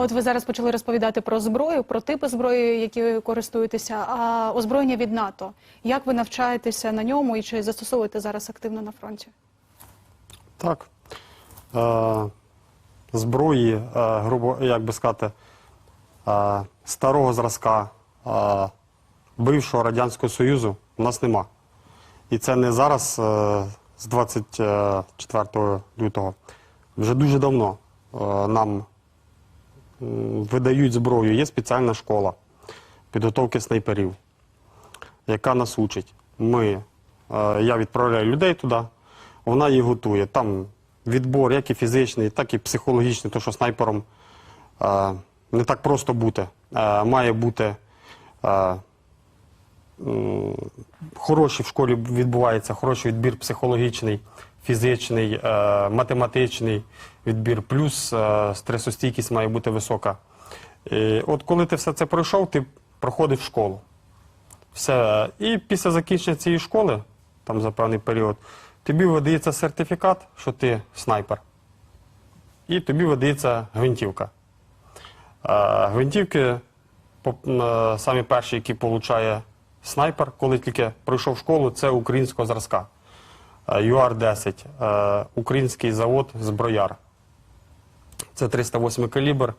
от ви зараз почали розповідати про зброю, про типи зброї, які користуєтеся, а озброєння від НАТО. Як ви навчаєтеся на ньому і чи застосовуєте зараз активно на фронті? Так. Е, зброї, е, грубо як би сказати, е, старого зразка е, бившого Радянського Союзу у нас нема. І це не зараз, е, з 24 лютого. Вже дуже давно е, нам видають зброю. Є спеціальна школа підготовки снайперів, яка нас учить. Ми, е, я відправляю людей туди, вона їх готує. Там відбор, як і фізичний, так і психологічний, тому що снайпером е, не так просто бути. Е, має бути м, хороший в школі відбувається, хороший відбір психологічний, фізичний, е, математичний відбір, плюс е, стресостійкість має бути висока. І от коли ти все це пройшов, ти проходиш в школу. Все. І після закінчення цієї школи, там за певний період, тобі видається сертифікат, що ти снайпер. І тобі видається гвинтівка. Е, Гвинтівки, самі перші, які отримує снайпер, коли тільки пройшов школу, це українського зразка. Е, ЮАР-10, е, український завод Зброяр. Це 308 калібр.